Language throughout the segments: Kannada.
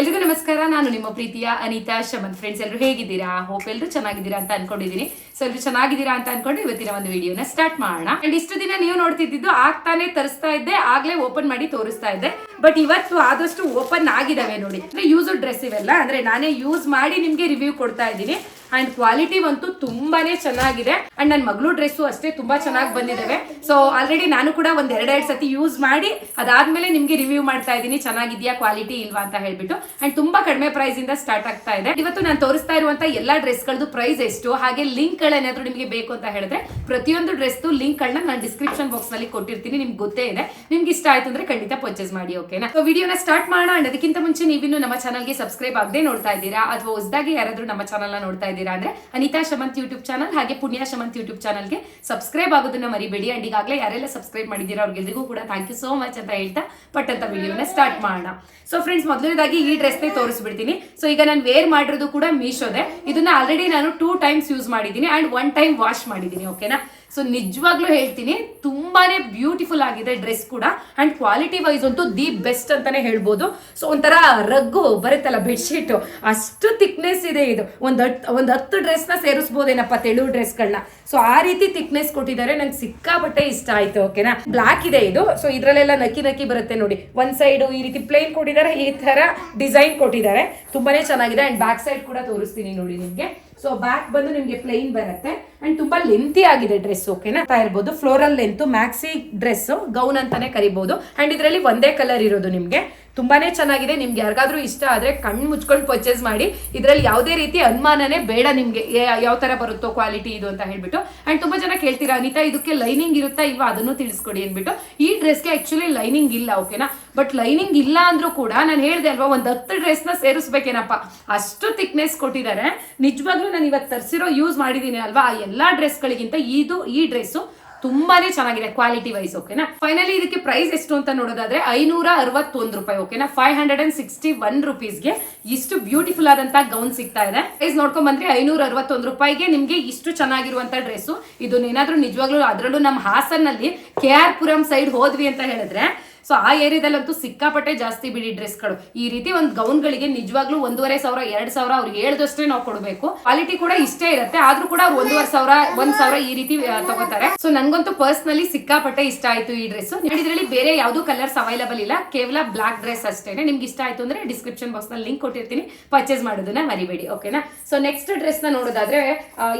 ಎಲ್ರಿಗೂ ನಮಸ್ಕಾರ, ನಾನು ನಿಮ್ಮ ಪ್ರೀತಿಯ ಅನಿತಾ ಶಮನ್. ಫ್ರೆಂಡ್ಸ್ ಎಲ್ಲರೂ ಹೇಗಿದ್ದೀರಾ? ಹೋಪ್ ಎಲ್ಲರೂ ಚೆನ್ನಾಗಿದ್ದೀರಾ ಅಂತ ಅನ್ಕೊಂಡಿದ್ದೀನಿ ಸೊ ಎಲ್ಲರೂ ಚೆನ್ನಾಗಿದ್ದೀರಾ ಅಂತ ಅನ್ಕೊಂಡು ಇವತ್ತಿನ ಒಂದು ವಿಡಿಯೋನ ಸ್ಟಾರ್ಟ್ ಮಾಡೋಣ. ಅಂಡ್ ಇಷ್ಟು ದಿನ ನೀವು ನೋಡ್ತಿದ್ದು ಆಗ್ತಾನೆ ತರಿಸ್ತಾ ಇದ್ದೆ, ಆಗ್ಲೇ ಓಪನ್ ಮಾಡಿ ತೋರಿಸ್ತಾ ಇದ್ದೆ. ಬಟ್ ಇವತ್ತು ಆದಷ್ಟು ಓಪನ್ ಆಗಿದಾವೆ ನೋಡಿ. ಅಂದ್ರೆ ಯೂಸ್ ಡ್ರೆಸ್ ಇವೆಲ್ಲ. ಅಂದ್ರೆ ನಾನೇ ಯೂಸ್ ಮಾಡಿ ನಿಮ್ಗೆ ರಿವ್ಯೂ ಕೊಡ್ತಾ ಇದ್ದೀನಿ. ಅಂಡ್ ಕ್ವಾಲಿಟಿ ಅಂತೂ ತುಂಬಾನೇ ಚೆನ್ನಾಗಿದೆ. ಅಂಡ್ ನನ್ನ ಮಗಳು ಡ್ರೆಸ್ಸು ಅಷ್ಟೇ ತುಂಬಾ ಚೆನ್ನಾಗಿ ಬಂದಿದ್ದಾವೆ ಸೊ ಆಲ್ರೆಡಿ ನಾನು ಕೂಡ ಒಂದ್ ಎರಡೆರಡು ಸತಿ ಯೂಸ್ ಮಾಡಿ, ಅದಾದ್ಮೇಲೆ ನಿಮ್ಗೆ ರಿವ್ಯೂ ಮಾಡ್ತಾ ಇದ್ದೀನಿ. ಚೆನ್ನಾಗಿದ್ಯಾ ಕ್ವಾಲಿಟಿ ಇಲ್ವಾ ಅಂತ ಹೇಳ್ಬಿಟ್ಟು. ಅಂಡ್ ತುಂಬಾ ಕಡಿಮೆ ಪ್ರೈಸ್ ಇಂದ ಸ್ಟಾರ್ಟ್ ಆಗ್ತಾ ಇದೆ. ಇವತ್ತು ನಾನು ತೋರಿಸ್ತಾ ಇರುವಂತ ಎಲ್ಲಾ ಡ್ರೆಸ್ ಗಳದ್ದು ಪ್ರೈಸ್ ಎಷ್ಟು, ಹಾಗೆ ಲಿಂಕ್ ಗಳೇನಾದ್ರೂ ನಿಮಗೆ ಬೇಕು ಅಂತ ಹೇಳಿದ್ರೆ, ಪ್ರತಿಯೊಂದು ಡ್ರೆಸ್ ಲಿಂಕ್ ಗಳನ್ನ ನಾನು ಡಿಸ್ಕ್ರಿಪ್ಷನ್ ಬಾಕ್ಸ್ನಲ್ಲಿ ಕೊಟ್ಟಿರ್ತೀನಿ. ನಿಮ್ಗೆ ಗೊತ್ತೇ ಇದೆ. ನಿಮ್ಗೆ ಇಷ್ಟ ಆಯ್ತು ಅಂದ್ರೆ ಖಂಡಿತ ಪರ್ಚೇಸ್ ಮಾಡಿ ಓಕೆನಾ? ವಿಡಿಯೋನ ಸ್ಟಾರ್ಟ್ ಮಾಡೋಣ. ಅಂಡ್ ಅದಕ್ಕಿಂತ ಮುಂಚೆ ನೀವಿನ್ನು ನಮ್ಮ ಚಾನಲ್ಗೆ ಸಬ್ಸ್ಕ್ರೈಬ್ ಆಗದೆ ನೋಡ್ತಾ ಇದ್ದೀರಾ? ಅಥವಾ ಹೊಸದಾಗಿ ಯಾರಾದ್ರೂ ನಮ್ಮ ಚಾನಲ್ ನೋಡ್ತಾ ಇದ್ದೀರಾ ಅಂದ್ರೆ ಅನಿತಾ ಶಮಂತ್ ಯೂಟ್ಯೂಬ್ ಚಾನಲ್ ಹಾಗೆ ಪುಣ್ಯ ಶಮಂತ್ ಯೂಟ್ಯೂಬ್ ಚಾನಲ್ಗೆ ಸಬ್ಸ್ಕ್ರೈಬ್ ಆಗೋದನ್ನ ಮರಿಬೇಡಿ. ಅಂಡ್ ಈಗಾಗಲೇ ಯಾರೆಲ್ಲ ಸಬ್ಸ್ಕ್ರೈಬ್ ಮಾಡಿದ್ದೀರಾ ಅವ್ರಿಗೆಲ್ರಿಗೂ ಕೂಡ ಥ್ಯಾಂಕ್ ಯು ಸೋ ಮಚ್ ಅಂತ ಹೇಳ್ತಾ ಪಟ್ ಅಂತ ವಿಡಿಯೋನ ಸ್ಟಾರ್ಟ್ ಮಾಡೋಣ. ಸೊ ಫ್ರೆಂಡ್ಸ್ ಮೊದಲನೇದಾಗಿ ಈ ಡ್ರೆಸ್ನೇ ತೋರಿಸ್ಬಿಡ್ತೀನಿ. ಸೊ ಈಗ ನಾನು ವೇರ್ ಮಾಡಿರೋದು ಕೂಡ ಮೀಶೋದೆ ಇದನ್ನ ಆಲ್ರೆಡಿ ನಾನು ಟೂ ಟೈಮ್ಸ್ ಯೂಸ್ ಮಾಡಿದ್ದೀನಿ ಅಂಡ್ ಒನ್ ಟೈಮ್ ವಾಶ್ ಮಾಡಿದ್ದೀನಿ ಓಕೆನಾ ಸೊ ನಿಜವಾಗ್ಲೂ ಹೇಳ್ತೀನಿ, ತುಂಬಾನೇ ಬ್ಯೂಟಿಫುಲ್ ಆಗಿದೆ ಡ್ರೆಸ್ ಕೂಡ. ಅಂಡ್ ಕ್ವಾಲಿಟಿ ವೈಸ್ ಅಂತೂ ದಿ ಬೆಸ್ಟ್ ಅಂತಾನೆ ಹೇಳ್ಬೋದು. ಸೊ ಒಂಥರ ರಗ್ಗು ಬರುತ್ತಲ್ಲ ಬೆಡ್ಶೀಟ್ ಅಷ್ಟು ಥಿಕ್ನೆಸ್ ಇದೆ ಇದು. ಒಂದು ಒಂದ್ ಹತ್ತು ಡ್ರೆಸ್ನ ಸೇರಿಸ್ಬೋದೇನಪ್ಪ ತೆಳು ಡ್ರೆಸ್ಗಳನ್ನ ಸೊ ಆ ರೀತಿ ಥಿಕ್ನೆಸ್ ಕೊಟ್ಟಿದ್ದಾರೆ. ನಂಗೆ ಸಿಕ್ಕಾಪಟ್ಟೆ ಇಷ್ಟ ಆಯ್ತು ಓಕೆನಾ ಬ್ಲಾಕ್ ಇದೆ ಇದು. ಸೊ ಇದರಲ್ಲೆಲ್ಲ ನಕ್ಕಿ ನಕ್ಕಿ ಬರುತ್ತೆ ನೋಡಿ. ಒಂದ್ ಸೈಡ್ ಈ ರೀತಿ ಪ್ಲೇನ್ ಕೊಟ್ಟಿದ್ದಾರೆ, ಈ ತರ ಡಿಸೈನ್ ಕೊಟ್ಟಿದ್ದಾರೆ. ತುಂಬಾನೇ ಚೆನ್ನಾಗಿದೆ. ಅಂಡ್ ಬ್ಯಾಕ್ ಸೈಡ್ ಕೂಡ ತೋರಿಸ್ತೀನಿ ನೋಡಿ ನಿಮ್ಗೆ. ಸೊ ಬ್ಯಾಕ್ ಬಂದು ನಿಮ್ಗೆ ಪ್ಲೈನ್ ಬರುತ್ತೆ. ಅಂಡ್ ತುಂಬಾ ಲೆಂತಿ ಆಗಿದೆ ಡ್ರೆಸ್ ಓಕೆನಾ ಇರ್ಬೋದು floral length maxi dress gown ಅಂತಾನೆ ಕರಿಬಹುದು ಅಂಡ್ ಇದರಲ್ಲಿ ಒಂದೇ ಕಲರ್ ಇರೋದು ನಿಮ್ಗೆ. ತುಂಬಾನೇ ಚೆನ್ನಾಗಿದೆ. ನಿಮ್ಗೆ ಯಾರಿಗಾದ್ರೂ ಇಷ್ಟ ಆದ್ರೆ ಕಣ್ಣು ಮುಚ್ಕೊಂಡು ಪರ್ಚೇಸ್ ಮಾಡಿ. ಇದರಲ್ಲಿ ಯಾವುದೇ ರೀತಿ ಅನುಮಾನನೇ ಬೇಡ ನಿಮ್ಗೆ. ಯಾವ ತರ ಬರುತ್ತೋ ಕ್ವಾಲಿಟಿ ಇದು ಅಂತ ಹೇಳ್ಬಿಟ್ಟು. ಅಂಡ್ ತುಂಬಾ ಜನ ಕೇಳ್ತೀರಾ, ಅನಿತಾ, ಇದಕ್ಕೆ ಲೈನಿಂಗ್ ಇರುತ್ತಾ ಇಲ್ವಾ? ಅದನ್ನು ತಿಳಿಸ್ಕೊಡಿ ಅಂದ್ಬಿಟ್ಟು. ಈ ಡ್ರೆಸ್ಗೆ ಆಕ್ಚುಲಿ ಲೈನಿಂಗ್ ಇಲ್ಲ ಓಕೆನಾ ಬಟ್ ಲೈನಿಂಗ್ ಇಲ್ಲ ಅಂದ್ರೂ ಕೂಡ ನಾನು ಹೇಳ್ದೆ ಅಲ್ವಾ, ಒಂದ್ ಹತ್ತು ಡ್ರೆಸ್ನ ಸೇರಿಸ್ಬೇಕೇನಪ್ಪ? ಅಷ್ಟು ಥಿಕ್ನೆಸ್ ಕೊಟ್ಟಿದ್ದಾರೆ. ನಿಜವಾಗ್ಲೂ ನಾನು ಇವತ್ತು ತರಿಸಿರೋ ಯೂಸ್ ಮಾಡಿದ್ದೀನಿ ಅಲ್ವಾ, ಆ ಎಲ್ಲ ಡ್ರೆಸ್ಗಳಿಗಿಂತ ಇದು, ಈ ಡ್ರೆಸ್ಸು ತುಂಬಾನೇ ಚೆನ್ನಾಗಿದೆ ಕ್ವಾಲಿಟಿ ವೈಸ್ ಓಕೆನಾ ಫೈನಲಿ ಇದಕ್ಕೆ ಪ್ರೈಸ್ ಎಷ್ಟು ಅಂತ ನೋಡೋದಾದ್ರೆ ಐನೂರ ಅರವತ್ತೊಂದು ರೂಪಾಯಿ ಓಕೆನಾ five hundred and sixty one ರುಪೀಸ್ಗೆ ಇಷ್ಟು ಬ್ಯೂಟಿಫುಲ್ ಆದಂತ ಗೌನ್ ಸಿಗ್ತಾ ಇದೆ. ಪ್ರೈಸ್ ನೋಡ್ಕೊಂಡ್ ಬಂದ್ರೆ ಐನೂರ ಅರವತ್ತೊಂದು ರೂಪಾಯಿಗೆ ನಿಮ್ಗೆ ಇಷ್ಟು ಚೆನ್ನಾಗಿರುವಂತ ಡ್ರೆಸ್ ಇದನ್ನೇನಾದ್ರೂ ನಿಜವಾಗ್ಲೂ ಅದರಲ್ಲೂ ನಮ್ಮ ಹಾಸನ್ನಲ್ಲಿ ಕೆ ಆರ್ ಪುರಂ ಸೈಡ್ ಹೋದ್ವಿ ಅಂತ ಹೇಳಿದ್ರೆ ಸೊ ಆ ಏರಿಯಾದಲ್ಲಂತೂ ಸಿಕ್ಕಾಪಟ್ಟೆ ಜಾಸ್ತಿ ಬಿಡಿ ಡ್ರೆಸ್ಗಳು ಈ ರೀತಿ ಒಂದು ಗೌನ್ಗಳಿಗೆ ನಿಜವಾಗ್ಲೂ ಒಂದೂವರೆ ಸಾವಿರ, ಎರಡ್ ಸಾವಿರ ಅವ್ರಿಗೆ ಹೇಳ್ದಷ್ಟೇ ನಾವು ಕೊಡಬೇಕು. ಕ್ವಾಲಿಟಿ ಕೂಡ ಇಷ್ಟೇ ಇರುತ್ತೆ, ಆದ್ರೂ ಕೂಡ ಅವ್ರು ಒಂದೂವರೆ ಸಾವಿರ, ಒಂದ್ ಸಾವಿರ ಈ ರೀತಿ ತಗೋತಾರೆ. ಸೊ ನಂಗಂತೂ ಪರ್ಸ್ನಲಿ ಸಿಕ್ಕಾಪಟ್ಟೆ ಇಷ್ಟ ಆಯ್ತು ಈ ಡ್ರೆಸ್ ಇದ್ರಲ್ಲಿ ಬೇರೆ ಯಾವ್ದು ಕಲರ್ಸ್ ಅವೈಲಬಲ್ ಇಲ್ಲ, ಕೇವಲ ಬ್ಲಾಕ್ ಡ್ರೆಸ್ ಅಷ್ಟೇನೆ. ನಿಮ್ಗೆ ಇಷ್ಟ ಆಯ್ತು ಅಂದ್ರೆ ಡಿಸ್ಕ್ರಿಪ್ಷನ್ ಬಾಕ್ಸ್ನಲ್ಲಿ ಲಿಂಕ್ ಕೊಟ್ಟಿರ್ತೀನಿ ಪರ್ಚೇಸ್ ಮಾಡೋದನ್ನ ಮರಿಬೇಡಿ ಓಕೆನಾ ಸೊ ನೆಕ್ಸ್ಟ್ ಡ್ರೆಸ್ನ ನೋಡೋದಾದ್ರೆ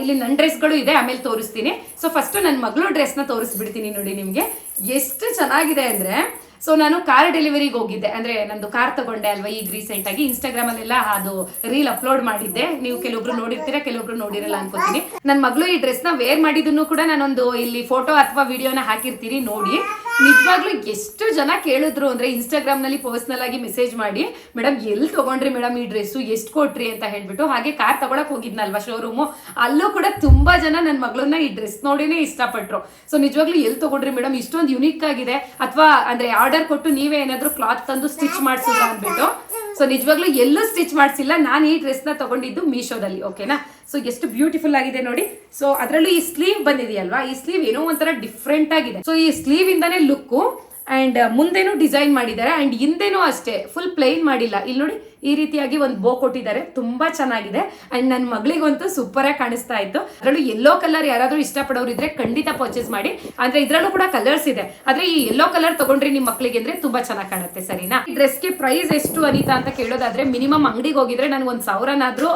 ಇಲ್ಲಿ ನನ್ನ ಡ್ರೆಸ್ಗಳು ಇದೆ, ಆಮೇಲೆ ತೋರಿಸ್ತೀನಿ. ಸೊ ಫಸ್ಟ್ ನನ್ನ ಮಗಳು ಡ್ರೆಸ್ನ ತೋರಿಸ್ಬಿಡ್ತೀನಿ ನೋಡಿ ನಿಮ್ಗೆ. ಎಷ್ಟು ಚೆನ್ನಾಗಿದೆ ಅಂದ್ರೆ ಸೊ ನಾನು ಕಾರ್ ಡೆಲಿವರಿಗೆ ಹೋಗಿದ್ದೆ. ಅಂದ್ರೆ ನಂದು ಕಾರ್ ತಗೊಂಡೆ ಅಲ್ವಾ ಈಗ ರೀಸೆಂಟ್ ಆಗಿ. ಇನ್ಸ್ಟಾಗ್ರಾಮ್ ಅಲ್ಲೆಲ್ಲ ಅದು ರೀಲ್ ಅಪ್ಲೋಡ್ ಮಾಡಿದ್ದೆ. ನೀವು ಕೆಲವೊಬ್ರು ನೋಡಿರ್ತೀರಾ, ಕೆಲವೊಬ್ರು ನೋಡಿರಲ್ಲ ಅನ್ಕೋತೀನಿ. ನನ್ನ ಮಗಳು ಈ ಡ್ರೆಸ್ನ ವೇರ್ ಮಾಡಿದನ್ನು ಕೂಡ ನಾನೊಂದು ಇಲ್ಲಿ ಫೋಟೋ ಅಥವಾ ವಿಡಿಯೋನ ಹಾಕಿರ್ತೀನಿ, ನೋಡಿ. ನಿಜವಾಗ್ಲೂ ಎಷ್ಟು ಜನ ಕೇಳಿದ್ರು ಅಂದ್ರೆ ಇನ್ಸ್ಟಾಗ್ರಾಮ್ನಲ್ಲಿ ಪರ್ಸನಲ್ ಆಗಿ ಮೆಸೇಜ್ ಮಾಡಿ ಮೇಡಮ್ ಎಲ್ಲಿ ತಗೊಂಡ್ರಿ ಮೇಡಮ್ ಈ ಡ್ರೆಸ್ ಎಷ್ಟು ಕೊಟ್ರಿ? ಅಂತ ಹೇಳ್ಬಿಟ್ಟು ಹಾಗೆ ಕಾರ್ ತಗೊಳಕ್ ಹೋಗಿದ್ನಲ್ವಾ ಶೋರೂಮು ಅಲ್ಲೂ ಕೂಡ ತುಂಬಾ ಜನ ನನ್ನ ಮಗಳನ್ನ ಈ ಡ್ರೆಸ್ ನೋಡಿನೇ ಇಷ್ಟಪಟ್ರು. ಸೊ ನಿಜವಾಗ್ಲೂ ಎಲ್ಲಿ ತಗೊಂಡ್ರಿ ಮೇಡಮ್ ಇಷ್ಟೊಂದು ಯುನಿಕ್ ಆಗಿದೆ. ಅಥವಾ ಅಂದ್ರೆ ಆರ್ಡರ್ ಕೊಟ್ಟು ನೀವೇ ಏನಾದ್ರು ಕ್ಲಾತ್ ತಂದು ಸ್ಟಿಚ್ ಮಾಡಿಸಿಲ್ಲ ಅಂದ್ಬಿಟ್ಟು. ಸೊ ನಿಜವಾಗ್ಲೂ ಎಲ್ಲೂ ಸ್ಟಿಚ್ ಮಾಡಿಸಿಲ್ಲ. ನಾನು ಈ ಡ್ರೆಸ್ನ ತಗೊಂಡಿದ್ದು ಮೀಶೋದಲ್ಲಿ, ಓಕೆನಾ? ಸೊ ಎಷ್ಟು ಬ್ಯೂಟಿಫುಲ್ ಆಗಿದೆ ನೋಡಿ. ಸೊ ಅದರಲ್ಲೂ ಈ ಸ್ಲೀವ್ ಬಂದಿದೆಯಲ್ವಾ? ಈ ಸ್ಲೀವ್ ಏನೋ ಒಂಥರ ಡಿಫ್ರೆಂಟ್ ಆಗಿದೆ. ಸೊ ಈ ಸ್ಲೀವ್ ಇಂದಾನೆ ಲುಕ್ಕು ಅಂಡ್ ಮುಂದೆನೂ ಡಿಸೈನ್ ಮಾಡಿದ್ದಾರೆ ಅಂಡ್ ಹಿಂದೆನೂ ಅಷ್ಟೇ ಫುಲ್ ಪ್ಲೈನ್ ಮಾಡಿಲ್ಲ. ಇಲ್ಲಿ ನೋಡಿ, ಈ ರೀತಿಯಾಗಿ ಒಂದು ಬೋ ಕೊಟ್ಟಿದ್ದಾರೆ. ತುಂಬಾ ಚೆನ್ನಾಗಿದೆ. ಅಂಡ್ ನನ್ನ ಮಗಳಿಗಂತೂ ಸೂಪರಾಗಿ ಕಾಣಿಸ್ತಾ ಇತ್ತು. ಅದರಲ್ಲೂ ಎಲ್ಲೋ ಕಲರ್ ಯಾರಾದರೂ ಇಷ್ಟಪಡೋರು ಇದ್ರೆ ಖಂಡಿತ ಪರ್ಚೇಸ್ ಮಾಡಿ. ಅಂದ್ರೆ ಇದ್ರಲ್ಲೂ ಕೂಡ ಕಲರ್ಸ್ ಇದೆ. ಆದರೆ ಈ ಎಲ್ಲೋ ಕಲರ್ ತಗೊಂಡ್ರಿ ನಿಮ್ಮ ಮಕ್ಕಳಿಗೆ ಅಂದ್ರೆ ತುಂಬಾ ಚೆನ್ನಾಗಿ ಕಾಣುತ್ತೆ, ಸರಿನಾ? ಈ ಡ್ರೆಸ್ಗೆ ಪ್ರೈಸ್ ಎಷ್ಟು ಅನಿತಾ ಅಂತ ಕೇಳೋದಾದ್ರೆ ಮಿನಿಮಮ್ ಅಂಗಡಿಗೆ ಹೋಗಿದ್ರೆ ನನಗೆ ಒಂದ್ ಸಾವಿರನಾದ್ರೂ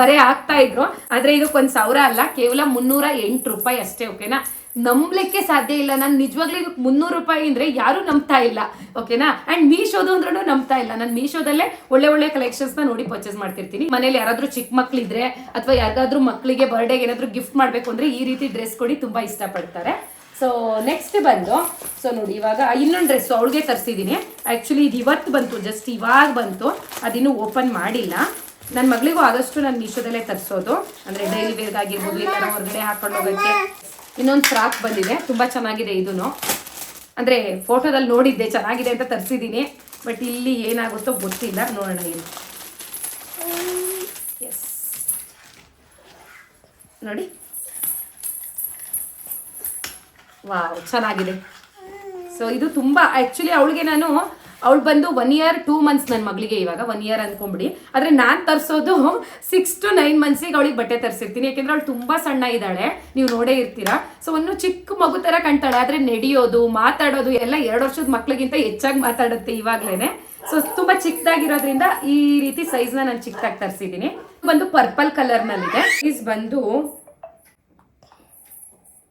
ಬರೆ ಆಗ್ತಾ ಇದ್ರು. ಆದರೆ ಇದಕ್ಕೆ ಒಂದ್ ಸಾವಿರ ಅಲ್ಲ, ಕೇವಲ ಮುನ್ನೂರ ಎಂಟು ರೂಪಾಯಿ ಅಷ್ಟೇ ಓಕೆನಾ ನಂಬಲಿಕ್ಕೆ ಸಾಧ್ಯ ಇಲ್ಲ. ನಾನು ನಿಜವಾಗ್ಲೂ ಇದಕ್ಕೆ ಮುನ್ನೂರು ರೂಪಾಯಿ ಅಂದ್ರೆ ಯಾರು ನಂಬ್ತಾ ಇಲ್ಲ. ಓಕೆನಾ? ಅಂಡ್ ಮೀಶೋದು ಅಂದ್ರೂ ನಂಬ್ತಾ ಇಲ್ಲ. ನಾನು ಮೀಶೋದಲ್ಲೇ ಒಳ್ಳೆ ಒಳ್ಳೆ ಕಲೆಕ್ಷನ್ಸ್ನ ನೋಡಿ ಪರ್ಚೇಸ್ ಮಾಡ್ತಿರ್ತೀನಿ. ಮನೇಲಿ ಯಾರಾದ್ರೂ ಚಿಕ್ಕ ಮಕ್ಳಿದ್ರೆ ಅಥವಾ ಯಾರಿಗಾದ್ರೂ ಮಕ್ಕಳಿಗೆ ಬರ್ಡೇಗೆ ಏನಾದ್ರೂ ಗಿಫ್ಟ್ ಮಾಡ್ಬೇಕು ಅಂದ್ರೆ ಈ ರೀತಿ ಡ್ರೆಸ್ ಕೊಡಿ, ತುಂಬಾ ಇಷ್ಟಪಡ್ತಾರೆ. ಸೊ ನೆಕ್ಸ್ಟ್ ಬಂದು ಸೊ ನೋಡಿ ಇವಾಗ ಇನ್ನೊಂದು ಡ್ರೆಸ್ ಅವಳಿಗೆ ತರಿಸಿದ್ದೀನಿ ಆ್ಯಕ್ಚುಲಿ ಇದು ಇವತ್ತು ಬಂತು ಜಸ್ಟ್ ಇವಾಗ ಬಂತು. ಅದಿನ್ನೂ ಓಪನ್ ಮಾಡಿಲ್ಲ. ನನ್ನ ಮಗಳಿಗೂ ಆದಷ್ಟು ನಾನು ಮೀಶೋದಲ್ಲೇ ತರಿಸೋದು. ಅಂದರೆ ಡೈಲಿ ವೇರ್ಗಾಗಿರ್ಬೋದು ಇಲ್ಲ ಹೊರಗಡೆ ಹಾಕೊಂಡು ಹೋಗೋಕ್ಕೆ. ಇನ್ನೊಂದು ಫ್ರಾಕ್ ಬಂದಿದೆ, ತುಂಬ ಚೆನ್ನಾಗಿದೆ ಇದೂ ಅಂದರೆ ಫೋಟೋದಲ್ಲಿ ನೋಡಿದ್ದೆ, ಚೆನ್ನಾಗಿದೆ ಅಂತ ತರಿಸಿದ್ದೀನಿ ಬಟ್ ಇಲ್ಲಿ ಏನಾಗುತ್ತೋ ಗೊತ್ತಿಲ್ಲ, ನೋಡೋಣ ಏನು. ಎಸ್ ನೋಡಿ. ವಾವ್ ಚೆನ್ನಾಗಿದೆ. ಸೊ ಇದು ತುಂಬ ಆ್ಯಕ್ಚುಲಿ ಅವಳಿಗೆ ನಾನು ಅವಳು ಬಂದು ಒನ್ ಇಯರ್ ಟೂ ಮಂತ್ಸ್ ನನ್ನ ಮಗಳಿಗೆ ಇವಾಗ ಒನ್ ಇಯರ್ ಅಂದ್ಕೊಂಬಿಡಿ ಆದ್ರೆ ನಾನು ತರಿಸೋದು ಸಿಕ್ಸ್ ಟು ನೈನ್ ಮಂತ್ಸಿಗೆ ಅವಳಿಗೆ ಬಟ್ಟೆ ತರಿಸಿರ್ತೀನಿ. ಯಾಕಂದ್ರೆ ಅವಳು ತುಂಬಾ ಸಣ್ಣ ಇದ್ದಾಳೆ. ನೀವು ನೋಡೇ ಇರ್ತೀರಾ. ಸೊ ಒಂದು ಚಿಕ್ಕ ಮಗು ತರ ಕಾಣ್ತಾಳೆ. ಆದ್ರೆ ನಡೆಯೋದು, ಮಾತಾಡೋದು ಎಲ್ಲ ಎರಡು ವರ್ಷದ ಮಕ್ಳಿಗಿಂತ ಹೆಚ್ಚಾಗಿ ಮಾತಾಡುತ್ತೆ ಇವಾಗ್ಲೇನೆ. ಸೊ ತುಂಬಾ ಚಿಕ್ಕದಾಗಿರೋದ್ರಿಂದ ಈ ರೀತಿ ಸೈಜ್ನ ನಾನು ಚಿಕ್ಕದಾಗಿ ತರಿಸಿದ್ದೀನಿ. ಬಂದು ಪರ್ಪಲ್ ಕಲರ್ ಪ್ಲೀಸ್ ಬಂದು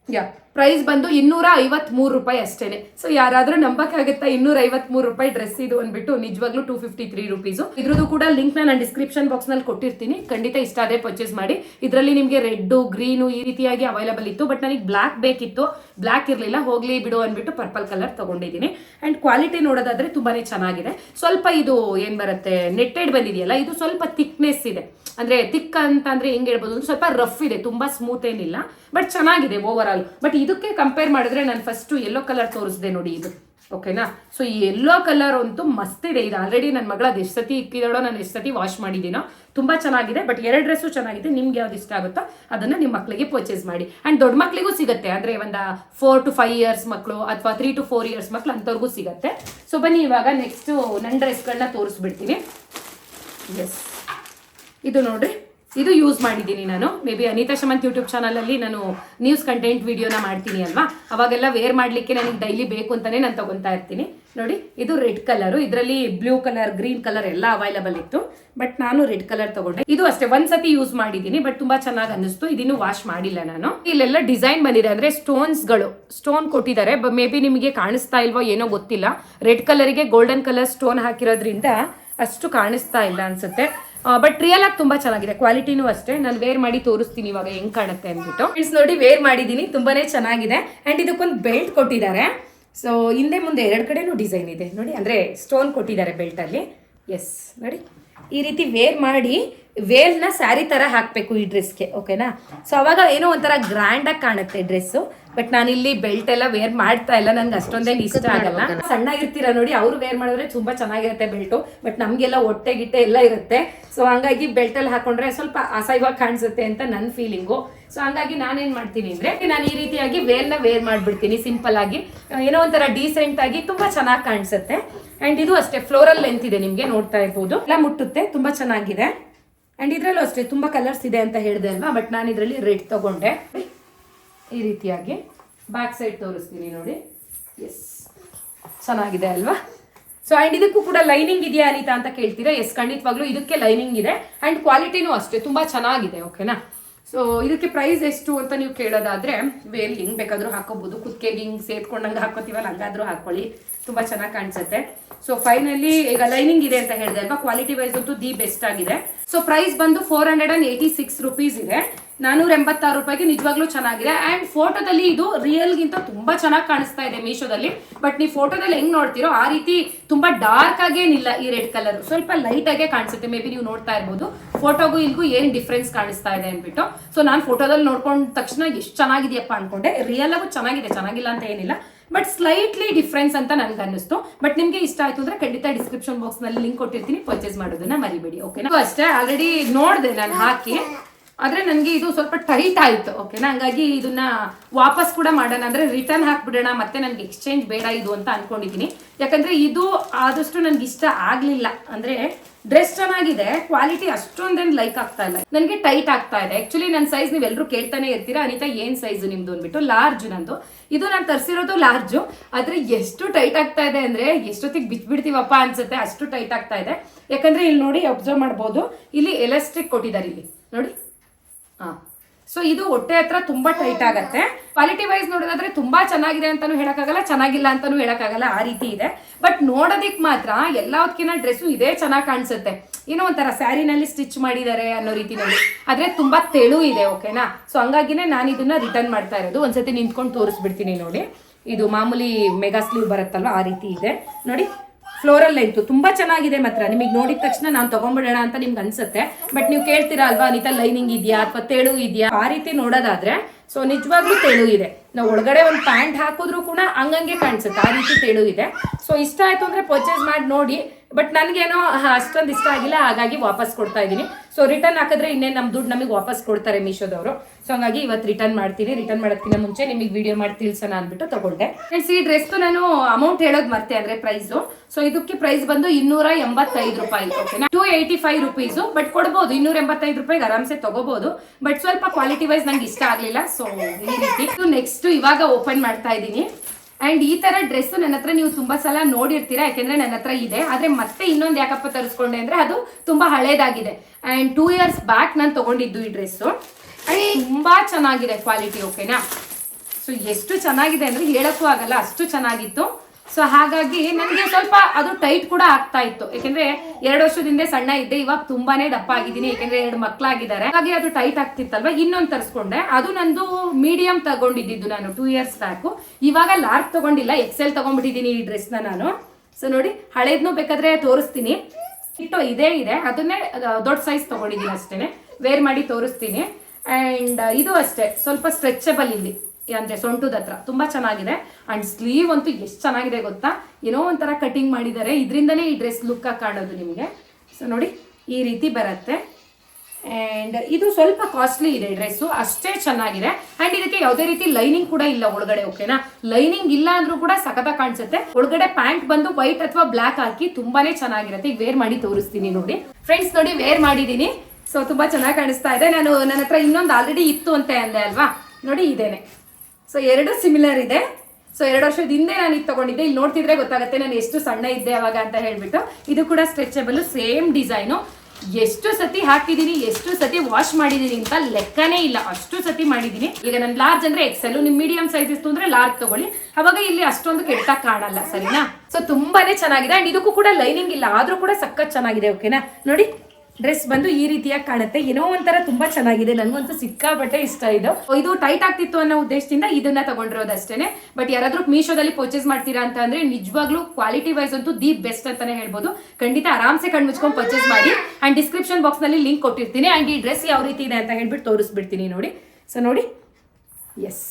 ಯಾ ಪ್ರೈಸ್ ಬಂದು ಇನ್ನೂರ ಐವತ್ಮೂರು ರೂಪಾಯಿ ಅಷ್ಟೇನೆ. ಸೊ ಯಾರಾದ್ರೂ ನಂಬಕ್ಕಾಗತ್ತಾ ಇನ್ನೂರ ಐವತ್ಮೂರು ರೂಪಾಯಿ ಡ್ರೆಸ್ ಇದು ಅಂದ್ಬಿಟ್ಟು ನಿಜವಾಗ್ಲೂ ಟೂ ಫಿಫ್ಟಿ ತ್ರೀ ರುಪೀಸು ಇದ್ರದ್ದು ಕೂಡ ಲಿಂಕ್ ನಾನು ಡಿಸ್ಕ್ರಿಪ್ಷನ್ ಬಾಕ್ಸ್ನಲ್ಲಿ ಕೊಟ್ಟಿರ್ತೀನಿ. ಖಂಡಿತ ಇಷ್ಟ ಅದೇ ಪರ್ಚೇಸ್ ಮಾಡಿ. ಇದರಲ್ಲಿ ನಿಮಗೆ ರೆಡ್ ಗ್ರೀನು ಈ ರೀತಿಯಾಗಿ ಅವೈಲಬಲ್ ಇತ್ತು. ಬಟ್ ನನಗೆ ಬ್ಲಾಕ್ ಬೇಕಿತ್ತು. ಬ್ಲಾಕ್ ಇರಲಿಲ್ಲ. ಹೋಗ್ಲಿ ಬಿಡು ಅಂದ್ಬಿಟ್ಟು ಪರ್ಪಲ್ ಕಲರ್ ತಗೊಂಡಿದ್ದೀನಿ. ಅಂಡ್ ಕ್ವಾಲಿಟಿ ನೋಡೋದಾದ್ರೆ ತುಂಬಾನೇ ಚೆನ್ನಾಗಿದೆ. ಸ್ವಲ್ಪ ಇದು ಏನ್ ಬರುತ್ತೆ? ನೆಟ್ಟೆಡ್ ಬಂದಿದೆಯಲ್ಲ, ಇದು ಸ್ವಲ್ಪ ಥಿಕ್ನೆಸ್ ಇದೆ. ಅಂದ್ರೆ ತಿಕ್ ಅಂತ ಅಂದ್ರೆ ಹೆಂಗ್ ಹೇಳ್ಬೋದು ಸ್ವಲ್ಪ ರಫ್ ಇದೆ. ತುಂಬಾ ಸ್ಮೂತ್ ಏನಿಲ್ಲ. ಬಟ್ ಚೆನ್ನಾಗಿದೆ ಓವರ್ ಆಲ್ ಬಟ್ ಇದಕ್ಕೆ ಕಂಪೇರ್ ಮಾಡಿದ್ರೆ ನಾನು ಫಸ್ಟ್ ಯೆಲ್ಲೋ ಕಲರ್ ತೋರಿಸಿದೆ ನೋಡಿ ಇದು ಓಕೆನಾ ಸೊ ಈ ಎಲ್ಲೋ ಕಲರ್ ಅಂತೂ ಮಸ್ತ್ ಇದೆ. ಇದು ಆಲ್ರೆಡಿ ನನ್ನ ಮಗಳ ಅದು ಎಷ್ಟು ಸತಿ ಇಕ್ಕಿದಾಳೋ, ನಾನು ಎಷ್ಟು ಸತಿ ವಾಶ್ ಮಾಡಿದ್ದೀನೋ ತುಂಬಾ ಚೆನ್ನಾಗಿದೆ. ಬಟ್ ಎರಡು ಡ್ರೆಸ್ಸು ಚೆನ್ನಾಗಿದೆ. ನಿಮ್ಗೆ ಯಾವ್ದು ಇಷ್ಟ ಆಗುತ್ತೋ ಅದನ್ನ ನಿಮ್ಮ ಮಕ್ಕಳಿಗೆ ಪರ್ಚೇಸ್ ಮಾಡಿ. ಅಂಡ್ ದೊಡ್ಡ ಮಕ್ಕಳಿಗೂ ಸಿಗುತ್ತೆ. ಅಂದ್ರೆ ಒಂದು ಫೋರ್ ಟು ಫೈವ್ ಇಯರ್ಸ್ ಮಕ್ಕಳು ಅಥವಾ ತ್ರೀ ಟು ಫೋರ್ ಇಯರ್ಸ್ ಮಕ್ಕಳು ಅಂಥವ್ರಿಗೂ ಸಿಗುತ್ತೆ. ಸೊ ಬನ್ನಿ ಇವಾಗ ನೆಕ್ಸ್ಟ್ ನನ್ನ ಡ್ರೆಸ್ಗಳನ್ನ ತೋರಿಸ್ಬಿಡ್ತೀನಿ. ಎಸ್ ಇದು ನೋಡ್ರಿ. ಇದು ಯೂಸ್ ಮಾಡಿದ್ದೀನಿ ನಾನು. Maybe Anitha Shamanth YouTube ಚಾನಲಲ್ಲಿ ನಾನು ನ್ಯೂಸ್ ಕಂಟೆಂಟ್ ವಿಡಿಯೋನ ಮಾಡ್ತೀನಿ ಅಲ್ವಾ? ಅವಾಗೆಲ್ಲ ವೇರ್ ಮಾಡಲಿಕ್ಕೆ ನನಗೆ ಡೈಲಿ ಬೇಕು ಅಂತಾನೆ ನಾನು ತಗೊತಾ ಇರ್ತೀನಿ. ನೋಡಿ, ಇದು ರೆಡ್ ಕಲರು ಇದರಲ್ಲಿ ಬ್ಲೂ ಕಲರ್ ಗ್ರೀನ್ ಕಲರ್ ಎಲ್ಲ ಅವೈಲಬಲ್ ಇತ್ತು. ಬಟ್ ನಾನು ರೆಡ್ ಕಲರ್ ತಗೊಂಡೆ. ಇದು ಅಷ್ಟೇ, ಒಂದ್ಸತಿ ಯೂಸ್ ಮಾಡಿದ್ದೀನಿ ಬಟ್ ತುಂಬಾ ಚೆನ್ನಾಗಿ ಅನ್ನಿಸ್ತು. ಇದನ್ನು ವಾಶ್ ಮಾಡಿಲ್ಲ ನಾನು. ಇಲ್ಲೆಲ್ಲ ಡಿಸೈನ್ ಬಂದಿದೆ ಅಂದ್ರೆ ಸ್ಟೋನ್ಸ್ಗಳು ಸ್ಟೋನ್ ಕೊಟ್ಟಿದ್ದಾರೆ. ಮೇ ಬಿ ನಿಮಗೆ ಕಾಣಿಸ್ತಾ ಇಲ್ವೋ ಏನೋ ಗೊತ್ತಿಲ್ಲ. ರೆಡ್ ಕಲರಿಗೆ ಗೋಲ್ಡನ್ ಕಲರ್ ಸ್ಟೋನ್ ಹಾಕಿರೋದ್ರಿಂದ ಅಷ್ಟು ಕಾಣಿಸ್ತಾ ಇಲ್ಲ ಅನ್ಸುತ್ತೆ. ಬಟ್ ರಿಯಲ್ ಆಗಿ ತುಂಬಾ ಚೆನ್ನಾಗಿದೆ. ಕ್ವಾಲಿಟಿನೂ ಅಷ್ಟೇ. ನಾನು ವೇರ್ ಮಾಡಿ ತೋರಿಸ್ತೀನಿ ಇವಾಗ ಹೆಂಗ್ ಕಾಣುತ್ತೆ ಅಂದ್ಬಿಟ್ಟು. ಫ್ರೆಂಡ್ಸ್ ನೋಡಿ ವೇರ್ ಮಾಡಿದ್ದೀನಿ ತುಂಬಾನೇ ಚೆನ್ನಾಗಿದೆ. ಅಂಡ್ ಇದಕ್ಕೊಂದು ಬೆಲ್ಟ್ ಕೊಟ್ಟಿದ್ದಾರೆ. ಸೊ ಹಿಂದೆ ಮುಂದೆ ಎರಡು ಕಡೆನೂ ಡಿಸೈನ್ ಇದೆ. ನೋಡಿ, ಅಂದ್ರೆ ಸ್ಟೋನ್ ಕೊಟ್ಟಿದ್ದಾರೆ ಬೆಲ್ಟ್ ಅಲ್ಲಿ. ಎಸ್ ನೋಡಿ ಈ ರೀತಿ ವೇರ್ ಮಾಡಿ ವೇಲ್ನ ಸ್ಯಾರಿ ತರ ಹಾಕಬೇಕು ಈ ಡ್ರೆಸ್ಗೆ ಓಕೆನಾ ಸೊ ಅವಾಗ ಏನೋ ಒಂಥರ ಗ್ರ್ಯಾಂಡ್ ಆಗಿ ಕಾಣುತ್ತೆ ಡ್ರೆಸ್ಸು ಬಟ್ ಇಲ್ಲಿ ಬೆಲ್ಟ್ ಎಲ್ಲ ವೇರ್ ಮಾಡ್ತಾ ಇಲ್ಲ ನನಗೆ ಅಷ್ಟೊಂದೇನು ಇಷ್ಟ ಆಗಲ್ಲ. ಸಣ್ಣ ಇರ್ತೀರಾ ನೋಡಿ ಅವ್ರು ವೇರ್ ಮಾಡಿದ್ರೆ ತುಂಬಾ ಚೆನ್ನಾಗಿರುತ್ತೆ ಬೆಲ್ಟು ಬಟ್ ನಮಗೆಲ್ಲ ಹೊಟ್ಟೆ ಗಿಟ್ಟೆ ಎಲ್ಲ ಇರುತ್ತೆ. ಸೊ ಹಂಗಾಗಿ ಬೆಲ್ಟ್ ಅಲ್ಲಿ ಹಾಕೊಂಡ್ರೆ ಸ್ವಲ್ಪ ಅಸಹ್ಯವಾಗಿ ಕಾಣಿಸುತ್ತೆ ಅಂತ ನನ್ನ ಫೀಲಿಂಗು ಸೊ ಹಂಗಾಗಿ ನಾನೇನ್ ಮಾಡ್ತೀನಿ ಅಂದ್ರೆ, ನಾನು ಈ ರೀತಿಯಾಗಿ ವೇರ್ನ ವೇರ್ ಮಾಡ್ಬಿಡ್ತೀನಿ, ಸಿಂಪಲ್ ಆಗಿ. ಏನೋ ಒಂಥರ ಡೀಸೆಂಟ್ ಆಗಿ ತುಂಬಾ ಚೆನ್ನಾಗಿ ಕಾಣಿಸುತ್ತೆ. ಅಂಡ್ ಇದು ಅಷ್ಟೇ, ಫ್ಲೋರಲ್ ಲೆಂತ್ ಇದೆ ನಿಮ್ಗೆ ನೋಡ್ತಾ ಇರ್ಬೋದು. ಎಲ್ಲ ಮುಟ್ಟುತ್ತೆ, ತುಂಬಾ ಚೆನ್ನಾಗಿದೆ. ಅಂಡ್ ಇದ್ರಲ್ಲೂ ಅಷ್ಟೇ, ತುಂಬಾ ಕಲರ್ಸ್ ಇದೆ ಅಂತ ಹೇಳಿದೆ ಅಲ್ವಾ? ಬಟ್ ನಾನು ಇದರಲ್ಲಿ ರೆಡ್ ತಗೊಂಡೆ. ಈ ರೀತಿಯಾಗಿ ಬ್ಯಾಕ್ ಸೈಡ್ ತೋರಿಸ್ತೀನಿ ನೋಡಿ. ಎಸ್ ಚೆನ್ನಾಗಿದೆ ಅಲ್ವಾ? ಸೊ ಅಂಡ್ ಇದಕ್ಕೂ ಕೂಡ ಲೈನಿಂಗ್ ಇದೆಯಾ ಅನಿತಾ ಅಂತ ಕೇಳ್ತೀರಾ? ಎಸ್ ಖಂಡಿತವಾಗ್ಲೂ ಇದಕ್ಕೆ ಲೈನಿಂಗ್ ಇದೆ. ಅಂಡ್ ಕ್ವಾಲಿಟಿನೂ ಅಷ್ಟೇ, ತುಂಬಾ ಚೆನ್ನಾಗಿದೆ ಓಕೆನಾ ಸೊ ಇದಕ್ಕೆ ಪ್ರೈಸ್ ಎಷ್ಟು ಅಂತ ನೀವು ಕೇಳೋದಾದ್ರೆ ವೇಲ್ ಹಿಂಗ್ ಬೇಕಾದ್ರೂ ಹಾಕೋಬಹುದು ಕುತ್ತಿಗೆಗೆ ಹಿಂಗ್ ಸೇರ್ಕೊಂಡಂಗೆ ಹಾಕೋತೀವಲ್ಲ, ಹಂಗಾದ್ರೂ ಹಾಕೊಳ್ಳಿ. ತುಂಬಾ ಚೆನ್ನಾಗಿ ಕಾಣಿಸುತ್ತೆ. ಸೊ ಫೈನಲಿ ಈಗ ಲೈನಿಂಗ್ ಇದೆ ಅಂತ ಹೇಳಿದೆ ಅಲ್ವಾ? ಕ್ವಾಲಿಟಿ ವೈಸ್ ಅಂತೂ ದಿ ಬೆಸ್ಟ್ ಆಗಿದೆ. ಸೊ ಪ್ರೈಸ್ ಬಂದು four hundred and eighty six rupees ಇದೆ. ನಾನೂರ ಎಂಬತ್ತಾರು ರೂಪಾಯಿಗೆ ನಿಜವಾಗ್ಲೂ ಚೆನ್ನಾಗಿದೆ. ಅಂಡ್ ಫೋಟೋದಲ್ಲಿ ಇದು ರಿಯಲ್ ಗಿಂತ ತುಂಬಾ ಚೆನ್ನಾಗಿ ಕಾಣಿಸ್ತಾ ಇದೆ ಮೀಶೋದಲ್ಲಿ. ಬಟ್ ನೀವು ಫೋಟೋದಲ್ಲಿ ಹೆಂಗ್ ನೋಡ್ತೀರೋ ಆ ರೀತಿ ತುಂಬಾ ಡಾರ್ಕ್ ಆಗೇನಿಲ್ಲ ಈ ರೆಡ್ ಕಲರ್ ಸ್ವಲ್ಪ ಲೈಟ್ ಆಗೇ ಕಾಣಿಸುತ್ತೆ. ಮೇ ಬಿ ನೀವು ನೋಡ್ತಾ ಇರ್ಬೋದು. ಫೋಟೋಗೂ ಇಲ್ಗೂ ಏನ್ ಡಿಫ್ರೆನ್ಸ್ ಕಾಣಿಸ್ತಾ ಇದೆ ಅಂದ್ಬಿಟ್ಟು. ಸೊ ನಾನು ಫೋಟೋದಲ್ಲಿ ನೋಡ್ಕೊಂಡ ತಕ್ಷಣ ಎಷ್ಟು ಚೆನ್ನಾಗಿದೆಯಪ್ಪ ಅನ್ಕೊಂಡೆ. ರಿಯಲ್ ಆಗು ಚೆನ್ನಾಗಿದೆ. ಚೆನ್ನಾಗಿಲ್ಲ ಅಂತ ಏನಿಲ್ಲ. ಬಟ್ ಸ್ಲೈಟ್ಲಿ ಡಿಫ್ರೆನ್ಸ್ ಅಂತ ನನಗೆ ಅನ್ನಿಸ್ತು ಬಟ್ ನಿಮ್ಗೆ ಇಷ್ಟ ಆಯ್ತು ಅಂದ್ರೆ ಖಂಡಿತ ಡಿಸ್ಕ್ರಿಪ್ಷನ್ ಬಾಕ್ಸ್ನಲ್ಲಿ ಲಿಂಕ್ ಕೊಟ್ಟಿರ್ತೀನಿ. ಪರ್ಚೇಸ್ ಮಾಡೋದನ್ನ ಮರಿಬೇಡಿ. ಓಕೆನಾ ಅಷ್ಟೇ. ಆಲ್ರೆಡಿ ನೋಡಿದೆ ನಾನು ಹಾಕಿ. ಆದ್ರೆ ನನಗೆ ಇದು ಸ್ವಲ್ಪ ಟೈಟ್ ಆಯ್ತು ಓಕೆನಾ ಹಂಗಾಗಿ ಇದನ್ನ ವಾಪಸ್ ಕೂಡ ಮಾಡೋಣ. ಅಂದ್ರೆ ರಿಟರ್ನ್ ಹಾಕ್ಬಿಡೋಣ, ಮತ್ತೆ ನನಗೆ ಎಕ್ಸ್ಚೇಂಜ್ ಬೇಡ ಇದು ಅಂತ ಅನ್ಕೊಂಡಿದೀನಿ. ಯಾಕಂದ್ರೆ ಇದು ಆದಷ್ಟು ನನಗೆ ಇಷ್ಟ ಆಗ್ಲಿಲ್ಲ. ಅಂದ್ರೆ ಡ್ರೆಸ್ ಚೆನ್ನಾಗಿದೆ ಕ್ವಾಲಿಟಿ ಅಷ್ಟೊಂದೇನು ಲೈಕ್ ಆಗ್ತಾ ಇಲ್ಲ. ನನಗೆ ಟೈಟ್ ಆಗ್ತಾ ಇದೆ. ಆ್ಯಕ್ಚುಲಿ ನನ್ನ ಸೈಜ್ ನೀವು ಎಲ್ಲರೂ ಕೇಳ್ತಾನೆ ಇರ್ತೀರಾ? ಅನಿತಾ, ಏನ್ ಸೈಜ್ ನಿಮ್ದು ಅಂದ್ಬಿಟ್ಟು? ಲಾರ್ಜ್ ನಂದು. ಇದು ನಾನು ತರಿಸಿರೋದು ಲಾರ್ಜು ಆದ್ರೆ ಎಷ್ಟು ಟೈಟ್ ಆಗ್ತಾ ಇದೆ ಅಂದ್ರೆ ಎಷ್ಟೊತ್ತಿಗೆ ಬಿಚ್ಬಿಡ್ತೀವಪ್ಪ ಅನ್ಸುತ್ತೆ. ಅಷ್ಟು ಟೈಟ್ ಆಗ್ತಾ ಇದೆ. ಯಾಕಂದ್ರೆ ಇಲ್ಲಿ ನೋಡಿ ಅಬ್ಸರ್ವ್ ಮಾಡ್ಬೋದು. ಇಲ್ಲಿ ಎಲಾಸ್ಟಿಕ್ ಕೊಟ್ಟಿದ್ದಾರೆ ಇಲ್ಲಿ. ನೋಡಿ. ಹಾ. ಸೊ ಇದು ಹೊಟ್ಟೆ ಹತ್ರ ತುಂಬಾ ಟೈಟ್ ಆಗತ್ತೆ. ಕ್ವಾಲಿಟಿ ವೈಸ್ ನೋಡೋದಾದ್ರೆ ತುಂಬಾ ಚೆನ್ನಾಗಿದೆ ಅಂತಾನು ಹೇಳಕ್ಕಾಗಲ್ಲ ಚೆನ್ನಾಗಿಲ್ಲ ಅಂತಾನು ಹೇಳಕ್ಕಾಗಲ್ಲ ಆ ರೀತಿ ಇದೆ. ಬಟ್ ನೋಡೋದಿಕ್ ಮಾತ್ರ ಎಲ್ಲದಕ್ಕಿಂತ ಡ್ರೆಸ್ಸು ಇದೇ ಚೆನ್ನಾಗಿ ಕಾಣಿಸುತ್ತೆ. ಏನೋ ಒಂಥರ ಸ್ಯಾರಿನಲ್ಲಿ ಸ್ಟಿಚ್ ಮಾಡಿದ್ದಾರೆ ಅನ್ನೋ ರೀತಿನಲ್ಲಿ. ಆದ್ರೆ ತುಂಬಾ ತೆಳು ಇದೆ ಓಕೆನಾ ಸೊ ಹಂಗಾಗಿನೇ ನಾನು ಇದನ್ನ ರಿಟರ್ನ್ ಮಾಡ್ತಾ ಇರೋದು. ಒಂದ್ಸತಿ ನಿಂತ್ಕೊಂಡು ತೋರಿಸ್ಬಿಡ್ತೀನಿ ನೋಡಿ. ಇದು ಮಾಮೂಲಿ ಮೆಗಾ ಸ್ಲೀವ್ ಬರುತ್ತಲ್ವ ಆ ರೀತಿ ಇದೆ. ನೋಡಿ ಫ್ಲೋರಲ್ ಇತ್ತು. ತುಂಬಾ ಚೆನ್ನಾಗಿದೆ ಮಾತ್ರ. ನಿಮಗೆ ನೋಡಿದ ತಕ್ಷಣ ನಾನು ತಗೊಂಡ್ಬಿಡೋಣ ಅಂತ ನಿಮ್ಗೆ ಅನ್ಸುತ್ತೆ. ಬಟ್ ನೀವು ಕೇಳ್ತೀರಾ ಅಲ್ವಾ, ಅನಿತಾ ಲೈನಿಂಗ್ ಇದೆಯಾ ಅಥವಾ ತೆಳು ಇದೆಯಾ? ಆ ರೀತಿ ನೋಡೋದಾದ್ರೆ ಸೊ ನಿಜವಾಗ್ಲೂ ತೆಳು ಇದೆ. ನಾವು ಒಳಗಡೆ ಒಂದು ಪ್ಯಾಂಟ್ ಹಾಕಿದ್ರು ಕೂಡ ಹಂಗಂಗೆ ಕಾಣಿಸುತ್ತೆ. ಆ ರೀತಿ ತೆಳು ಇದೆ. ಸೊ ಇಷ್ಟ ಆಯ್ತು ಅಂದ್ರೆ ಪರ್ಚೇಸ್ ಮಾಡಿ ನೋಡಿ. ಬಟ್ ನನಗೇನೋ ಅಷ್ಟೊಂದು ಇಷ್ಟ ಆಗಿಲ್ಲ, ಹಾಗಾಗಿ ವಾಪಸ್ ಕೊಡ್ತಾ ಇದ್ದೀನಿ. ಸೊ ರಿಟರ್ನ್ ಹಾಕಿದ್ರೆ ಇನ್ನೇ ನಮ್ಮ ದುಡ್ಡು ನಮಗೆ ವಾಪಸ್ ಕೊಡ್ತಾರೆ ಮೀಶೋದವರು. ಸೊ ಹಂಗಾಗಿ ಇವತ್ತು ರಿಟರ್ನ್ ಮಾಡ್ತೀನಿ. ರಿಟರ್ನ್ ಮಾಡೋದಕ್ಕಿಂತ ಮುಂಚೆ ನಿಮಗೆ ವಿಡಿಯೋ ಮಾಡಿ ತಿಳಿಸೋಣ ಅಂದ್ಬಿಟ್ಟು ತಗೊಂಡೆ ಫ್ರೆಂಡ್ಸ್ ಈ ಡ್ರೆಸ್ ನಾನು ಅಮೌಂಟ್ ಹೇಳೋದು ಮರ್ತೆ ಅಂದರೆ ಪ್ರೈಸು ಸೊ ಇದಕ್ಕೆ ಪ್ರೈಸ್ ಬಂದು ಇನ್ನೂರ ಎಂಬತ್ತೈದು ರೂಪಾಯಿ ಓಕೆನಾ two eighty five rupees but ಕೊಡ್ಬೋದು. ಇನ್ನೂರ ಎಂಬತ್ತೈದು ರೂಪಾಯಿಗೆ ಆರಾಮ್ಸೆ ತಗೋಬಹುದು ಬಟ್ ಸ್ವಲ್ಪ ಕ್ವಾಲಿಟಿ ವೈಸ್ ನಂಗೆ ಇಷ್ಟ ಆಗಲಿಲ್ಲ ಸೊ ಈ ರೀತಿ. ನೆಕ್ಸ್ಟ್ ಇವಾಗ ಓಪನ್ ಮಾಡ್ತಾ ಇದ್ದೀನಿ. ಅಂಡ್ ಈ ತರ ಡ್ರೆಸ್ ನನ್ನ ಹತ್ರ ನೀವು ತುಂಬಾ ಸಲ ನೋಡಿರ್ತೀರಾ, ಯಾಕೆಂದರೆ ನನ್ನ ಹತ್ರ ಇದೆ. ಆದ್ರೆ ಮತ್ತೆ ಇನ್ನೊಂದು ಯಾಕಪ್ಪ ತರಿಸ್ಕೊಂಡೆ ಅಂದ್ರೆ ಅದು ತುಂಬಾ ಹಳೇದಾಗಿದೆ. ಆ್ಯಂಡ್ ಟೂ ಇಯರ್ಸ್ ಬ್ಯಾಕ್ ನಾನು ತಗೊಂಡಿದ್ದು ಈ ಡ್ರೆಸ್ಸು ತುಂಬಾ ಚೆನ್ನಾಗಿದೆ ಕ್ವಾಲಿಟಿ ಓಕೆನಾ ಸೊ ಎಷ್ಟು ಚೆನ್ನಾಗಿದೆ ಅಂದ್ರೆ ಹೇಳೋಕ್ಕೂ ಆಗಲ್ಲ, ಅಷ್ಟು ಚೆನ್ನಾಗಿತ್ತು. ಸೊ ಹಾಗಾಗಿ ನನಗೆ ಸ್ವಲ್ಪ ಅದು ಟೈಟ್ ಕೂಡ ಆಗ್ತಾ ಇತ್ತು. ಯಾಕೆಂದ್ರೆ ಎರಡು ವರ್ಷದಿಂದ ಸಣ್ಣ ಇದ್ದೆ, ಇವಾಗ ತುಂಬಾನೇ ದಪ್ಪ ಆಗಿದ್ದೀನಿ ಯಾಕೆಂದ್ರೆ ಎರಡು ಮಕ್ಕಳಾಗಿದ್ದಾರೆ ಹಾಗೆ ಅದು ಟೈಟ್ ಆಗ್ತಿತ್ತಲ್ವಾ? ಇನ್ನೊಂದು ತರಿಸ್ಕೊಂಡೆ. ಅದು ನಂದು ಮೀಡಿಯಂ ತಗೊಂಡಿದ್ದು ನಾನು ಟೂ ಇಯರ್ಸ್ ಬ್ಯಾಕು ಇವಾಗ ಲಾರ್ಜ್ ತಗೊಂಡಿಲ್ಲ ಎಕ್ಸೆಲ್ ತಗೊಂಡ್ಬಿಟ್ಟಿದ್ದೀನಿ ಈ ಡ್ರೆಸ್ನ ನಾನು. ಸೊ ನೋಡಿ, ಹಳೇದ್ನು ಬೇಕಾದ್ರೆ ತೋರಿಸ್ತೀನಿ. ಇಟ್ಟು ಇದೇ ಇದೆ. ಅದನ್ನೇ ದೊಡ್ಡ ಸೈಜ್ ತಗೊಂಡಿದ್ದೀನಿ ಅಷ್ಟೇನೆ. ವೇರ್ ಮಾಡಿ ತೋರಿಸ್ತೀನಿ. ಅಂಡ್ ಇದು ಅಷ್ಟೇ. ಸ್ವಲ್ಪ ಸ್ಟ್ರೆಚಬಲ್ ಇಲ್ಲಿ. ಅಂದ್ರೆ ಸೊಂಟದ ಹತ್ರ. ತುಂಬ ಚೆನ್ನಾಗಿದೆ. ಆ್ಯಂಡ್ ಸ್ಲೀವ್ ಅಂತೂ ಎಷ್ಟು ಚೆನ್ನಾಗಿದೆ ಗೊತ್ತಾ? ಏನೋ ಒಂಥರ ಕಟಿಂಗ್ ಮಾಡಿದ್ದಾರೆ. ಇದರಿಂದನೇ ಈ ಡ್ರೆಸ್ ಲುಕ್ ಕಾಣೋದು ನಿಮಗೆ. ಸೊ ನೋಡಿ, ಈ ರೀತಿ ಬರುತ್ತೆ. ಆ್ಯಂಡ್ ಇದು ಸ್ವಲ್ಪ ಕಾಸ್ಟ್ಲಿ ಇದೆ ಡ್ರೆಸ್ಸು ಅಷ್ಟೇ ಚೆನ್ನಾಗಿದೆ. ಆ್ಯಂಡ್ ಇದಕ್ಕೆ ಯಾವುದೇ ರೀತಿ ಲೈನಿಂಗ್ ಕೂಡ ಇಲ್ಲ ಒಳಗಡೆ ಓಕೆನಾ ಲೈನಿಂಗ್ ಇಲ್ಲ ಅಂದ್ರೂ ಕೂಡ ಸಖತ ಕಾಣಿಸುತ್ತೆ. ಒಳಗಡೆ ಪ್ಯಾಂಟ್ ಬಂದು ವೈಟ್ ಅಥವಾ ಬ್ಲ್ಯಾಕ್ ಹಾಕಿ ತುಂಬಾನೇ ಚೆನ್ನಾಗಿರುತ್ತೆ. ಈಗ ವೇರ್ ಮಾಡಿ ತೋರಿಸ್ತೀನಿ ನೋಡಿ. ಫ್ರೆಂಡ್ಸ್ ನೋಡಿ ವೇರ್ ಮಾಡಿದ್ದೀನಿ ಸೊ ತುಂಬಾ ಚೆನ್ನಾಗಿ ಕಾಣಿಸ್ತಾ ಇದೆ. ನಾನು ನನ್ನ ಹತ್ರ ಇನ್ನೊಂದು ಆಲ್ರೆಡಿ ಇತ್ತು ಅಂತ ಅಂದೆ ಅಲ್ವಾ? ನೋಡಿ, ಇದೇನೆ. ಸೊ ಎರಡು ಸಿಮಿಲರ್ ಇದೆ. ಸೊ ಎರಡು ವರ್ಷದ ಹಿಂದೆ ನಾನು ಇದು ತಗೊಂಡಿದ್ದೆ. ಇಲ್ಲಿ ನೋಡ್ತಿದ್ರೆ ಗೊತ್ತಾಗುತ್ತೆ ನಾನು ಎಷ್ಟು ಸಣ್ಣ ಇದ್ದೆ ಅವಾಗ ಅಂತ ಹೇಳ್ಬಿಟ್ಟು. ಇದು ಕೂಡ ಸ್ಟ್ರೆಚಬಲ್ ಸೇಮ್ ಡಿಸೈನು ಎಷ್ಟು ಸತಿ ಹಾಕಿದ್ದೀನಿ ಎಷ್ಟು ಸತಿ ವಾಶ್ ಮಾಡಿದ್ದೀನಿ ಅಂತ ಲೆಕ್ಕನೇ ಇಲ್ಲ. ಅಷ್ಟು ಸತಿ ಮಾಡಿದ್ದೀನಿ ಈಗ ನಾನು ಲಾರ್ಜ್ ಅಂದ್ರೆ ಎಕ್ಸೆಲ್ ನಿಮ್ ಮೀಡಿಯಂ ಸೈಜ್ ಇತ್ತು ಅಂದ್ರೆ ಲಾರ್ಜ್ ತಗೊಳ್ಳಿ. ಅವಾಗ ಇಲ್ಲಿ ಅಷ್ಟೊಂದು ಕೆಟ್ಟ ಕಾಣಲ್ಲ, ಸರಿನಾ? ಸೊ ತುಂಬಾನೇ ಚೆನ್ನಾಗಿದೆ. ಅಂಡ್ ಇದಕ್ಕೂ ಕೂಡ ಲೈನಿಂಗ್ ಇಲ್ಲ. ಆದ್ರೂ ಕೂಡ ಸಖತ್ ಚೆನ್ನಾಗಿದೆ ಓಕೆನಾ ನೋಡಿ. ಡ್ರೆಸ್ ಬಂದು ಈ ರೀತಿಯಾಗಿ ಕಾಣುತ್ತೆ. ಏನೋ ಒಂಥರ ತುಂಬಾ ಚೆನ್ನಾಗಿದೆ. ನನಗಂತೂ ಸಿಕ್ಕಾಪಟ್ಟೆ ಇಷ್ಟ ಇದು. ಇದು ಟೈಟ್ ಆಗ್ತಿತ್ತು ಅನ್ನೋ ಉದ್ದೇಶದಿಂದ ಇದನ್ನ ತಗೊಂಡಿರೋದು ಅಷ್ಟೇನೆ ಬಟ್ ಯಾರಾದ್ರೂ ಮೀಶೋದಲ್ಲಿ ಪರ್ಚೇಸ್ ಮಾಡ್ತೀರಾ ಅಂತ ಅಂದ್ರೆ ನಿಜವಾಗ್ಲೂ ಕ್ವಾಲಿಟಿ ವೈಸ್ ಅಂತೂ ದಿ ಬೆಸ್ಟ್ ಅಂತಾನೆ ಹೇಳ್ಬೋದು. ಖಂಡಿತ ಆರಾಮ್ಸೆ ಕಣ್ ಮುಚ್ಕೊಂಡು ಪರ್ಚೇಸ್ ಮಾಡಿ. ಅಂಡ್ ಡಿಸ್ಕ್ರಿಪ್ಷನ್ ಬಾಕ್ಸ್ನಲ್ಲಿ ಲಿಂಕ್ ಕೊಟ್ಟಿರ್ತೀನಿ. ಅಂಡ್ ಈ ಡ್ರೆಸ್ ಯಾವ ರೀತಿ ಇದೆ ಅಂತ ಹೇಳ್ಬಿಟ್ಟು ತೋರಿಸ್ಬಿಡ್ತೀನಿ ನೋಡಿ. ಸೊ ನೋಡಿ. ಎಸ್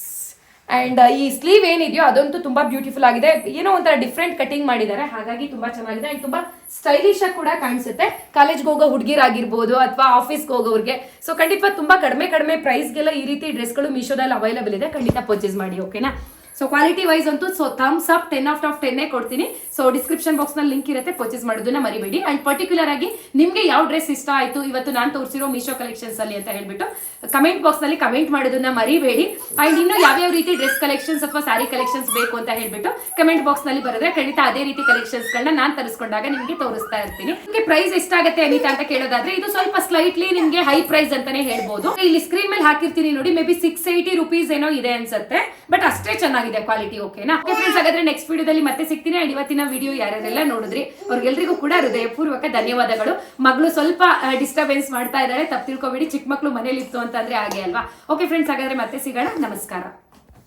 ಅಂಡ್ ಈ ಸ್ಲೀವ್ ಏನಿದೆಯೋ ಅದಂತೂ ತುಂಬಾ ಬ್ಯೂಟಿಫುಲ್ ಆಗಿದೆ. ಏನೋ ಒಂಥರ ಡಿಫ್ರೆಂಟ್ ಕಟಿಂಗ್ ಮಾಡಿದ್ದಾರೆ. ಹಾಗಾಗಿ ತುಂಬಾ ಚೆನ್ನಾಗಿದೆ. ಅಂಡ್ ತುಂಬಾ ಸ್ಟೈಲಿಶ್ ಆಗಿ ಕೂಡ ಕಾಣಿಸುತ್ತೆ. ಕಾಲೇಜ್ಗೆ ಹೋಗೋ ಹುಡುಗಿರಾಗಿರ್ಬೋದು ಅಥವಾ ಆಫೀಸ್ಗೆ ಹೋಗೋರಿಗೆ ಸೊ ಖಂಡಿತ ತುಂಬಾ ಕಡಿಮೆ ಕಡಿಮೆ ಪ್ರೈಸ್ಗೆಲ್ಲ ಈ ರೀತಿ ಡ್ರೆಸ್ಗಳು ಮೀಶೋದಲ್ಲಿ ಅವೈಲೇಬಲ್ ಇದೆ. ಖಂಡಿತ ಪರ್ಚೇಸ್ ಮಾಡಿ ಓಕೆನಾ ಸೊ ಕ್ವಾಲಿಟಿ ವೈಸ್ ಅಂತೂ so thumbs up ten of of ಟೆನ್ನೇ ಕೊಡ್ತೀನಿ. ಸೊ ಡಿಸ್ಕ್ರಿಪ್ಷನ್ ಬಾಕ್ಸ್ನಲ್ಲಿ ಲಿಂಕ್ ಇರುತ್ತೆ ಪರ್ಚೇಸ್ ಮಾಡೋದನ್ನ ಮರಿಬೇಡಿ. ಅಂಡ್ ಪರ್ಟಿಕ್ಯುಲರ್ ಆಗಿ ನಿಮಗೆ ಯಾವ ಡ್ರೆಸ್ ಇಷ್ಟ ಆಯ್ತು, ಇವತ್ತು ನಾನು ತೋರಿಸಿರೋ ಮೀಶೋ ಕಲೆಕ್ಷನ್ಸ್ ಅಲ್ಲಿ ಅಂತ ಹೇಳ್ಬಿಟ್ಟು ಕಮೆಂಟ್ ಬಾಕ್ಸ್ನಲ್ಲಿ ಕಮೆಂಟ್ ಮಾಡೋದನ್ನ ಮರಿಬೇಡಿ. ಅಂಡ್ ಇನ್ನು ಯಾವ್ಯಾವ ರೀತಿ ಡ್ರೆಸ್ ಕಲೆಕ್ಷನ್ಸ್ ಅಥವಾ ಸ್ಯಾರಿ ಕಲೆಕ್ಷನ್ಸ್ ಬೇಕು ಅಂತ ಹೇಳ್ಬಿಟ್ಟು ಕಮೆಂಟ್ ಬಾಕ್ಸ್ನಲ್ಲಿ ಬರೆದ್ರೆ ಖಂಡಿತ ಅದೇ ರೀತಿ ಕಲೆಕ್ಷನ್ಸ್ ಗಳನ್ನ ನಾನು ತರಿಸ್ಕೊಂಡಾಗ ನಿಮಗೆ ತೋರಿಸ್ತಾ ಇರ್ತೀನಿ. ನಿಮಗೆ ಪ್ರೈಸ್ ಎಷ್ಟಾಗುತ್ತೆ ಅನಿತಾ ಅಂತ ಕೇಳೋದಾದ್ರೆ, ಇದು ಸ್ವಲ್ಪ ಸ್ಲೈಟ್ಲಿ ನಿಮಗೆ ಹೈ ಪ್ರೈಸ್ ಅಂತಾನೆ ಹೇಳ್ಬೋದು. ಇಲ್ಲಿ ಸ್ಕ್ರೀನ್ ಮೇಲೆ ಹಾಕಿರ್ತೀನಿ ನೋಡಿ maybe six eighty rupees ಏನೋ ಇದೆ ಅನ್ಸುತ್ತೆ. ಬಟ್ ಅಷ್ಟೇ ಚೆನ್ನಾಗಿದೆ ಕ್ವಾಲಿಟಿ ಓಕೆನಾ ಓಕೆ ಫ್ರೆಂಡ್ಸ್ ಹಾಗಾದ್ರೆ ನೆಕ್ಸ್ಟ್ ವಿಡಿಯೋದಲ್ಲಿ ಮತ್ತೆ ಸಿಗ್ತೀನಿ. ಅಂಡ್ ಇವತ್ತಿನ ವಿಡಿಯೋ ಯಾರ್ಯಾರೆಲ್ಲ ನೋಡಿದ್ರಿ, ಅವ್ರಿಗೆಲ್ರಿಗೂ ಕೂಡ ಹೃದಯಪೂರ್ವಕ ಧನ್ಯವಾದಗಳು. ಮಗಳು ಸ್ವಲ್ಪ ಡಿಸ್ಟರ್ಬೆನ್ಸ್ ಮಾಡ್ತಾ ಇದ್ದಾರೆ ತಪ್ಪು ತಿಳ್ಕೊಬೇಡಿ. ಚಿಕ್ಕ ಮಕ್ಕಳು ಮನೇಲಿ ಇತ್ತು ಅಂತಂದ್ರೆ ಹಾಗೆ ಅಲ್ವಾ? ಓಕೆ ಫ್ರೆಂಡ್ಸ್ ಹಾಗಾದ್ರೆ ಮತ್ತೆ ಸಿಗೋಣ. ನಮಸ್ಕಾರ.